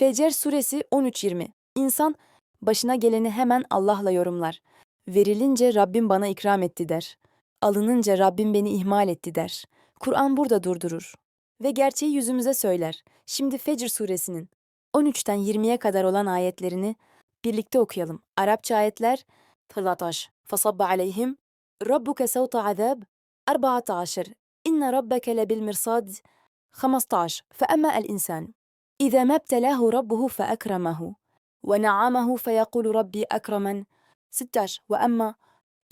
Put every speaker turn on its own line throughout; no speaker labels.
Fecer suresi 13-20. İnsan başına geleni hemen Allah'la yorumlar. Verilince Rabbim bana ikram etti der. Alınınca Rabbim beni ihmal etti der. Kur'an burada durdurur. Ve gerçeği yüzümüze söyler. Şimdi Fecr suresinin 13'ten 20'ye kadar olan ayetlerini birlikte okuyalım. Arapça ayetler 13. Fasabba aleyhim Rabbuke sevta azab 14. İnne rabbeke lebil mirsad 15. Fe emmel insan إذا ما ابتلاه ربه فأكرمه ونعمه فيقول ربي أكرمن. 16 وأما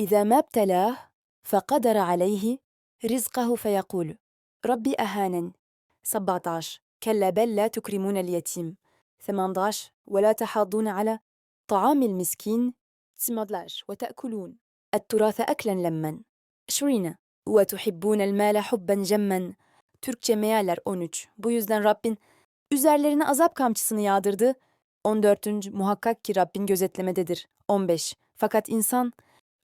إذا ما ابتلاه فقدر عليه رزقه فيقول ربي أهانن. 17 كلا بل لا تكرمون اليتيم. 18 ولا تحاضون على طعام المسكين. 19 وتأكلون التراث أكلا لما. 20 وتحبون المال حبا جما. Türkçe mealler 13. Bu üzerlerine azap kamçısını yağdırdı. 14. Muhakkak ki Rabbin gözetlemededir. 15. Fakat insan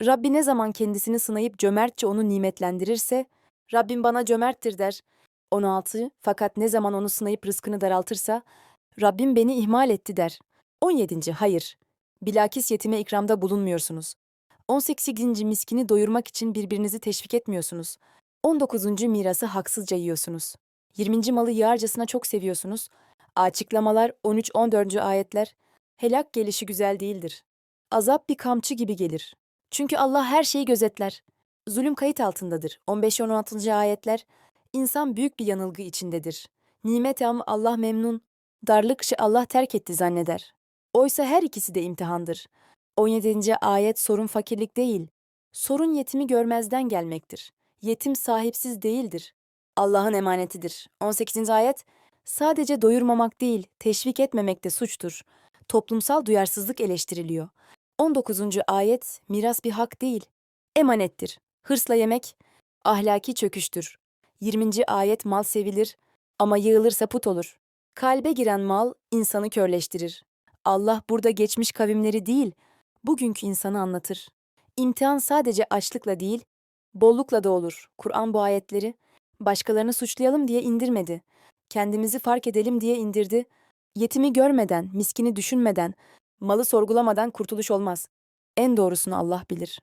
Rabbi ne zaman kendisini sınayıp cömertçe onu nimetlendirirse Rabbim bana cömerttir der. 16. Fakat ne zaman onu sınayıp rızkını daraltırsa Rabbim beni ihmal etti der. 17. Hayır. Bilakis yetime ikramda bulunmuyorsunuz. 18. miskini doyurmak için birbirinizi teşvik etmiyorsunuz. 19. mirası haksızca yiyorsunuz. 20. malı yağarcasına çok seviyorsunuz. Açıklamalar 13-14. ayetler helak gelişi güzel değildir. Azap bir kamçı gibi gelir. Çünkü Allah her şeyi gözetler. Zulüm kayıt altındadır. 15-16. ayetler insan büyük bir yanılgı içindedir. Nimet am Allah memnun, darlık şey Allah terk etti zanneder. Oysa her ikisi de imtihandır. 17. ayet sorun fakirlik değil. Sorun yetimi görmezden gelmektir. Yetim sahipsiz değildir. Allah'ın emanetidir. 18. ayet sadece doyurmamak değil, teşvik etmemek de suçtur. Toplumsal duyarsızlık eleştiriliyor. 19. ayet miras bir hak değil, emanettir. Hırsla yemek ahlaki çöküştür. 20. ayet mal sevilir ama yığılırsa put olur. Kalbe giren mal insanı körleştirir. Allah burada geçmiş kavimleri değil, bugünkü insanı anlatır. İmtihan sadece açlıkla değil, bollukla da olur. Kur'an bu ayetleri başkalarını suçlayalım diye indirmedi. Kendimizi fark edelim diye indirdi. Yetimi görmeden, miskini düşünmeden, malı sorgulamadan kurtuluş olmaz. En doğrusunu Allah bilir.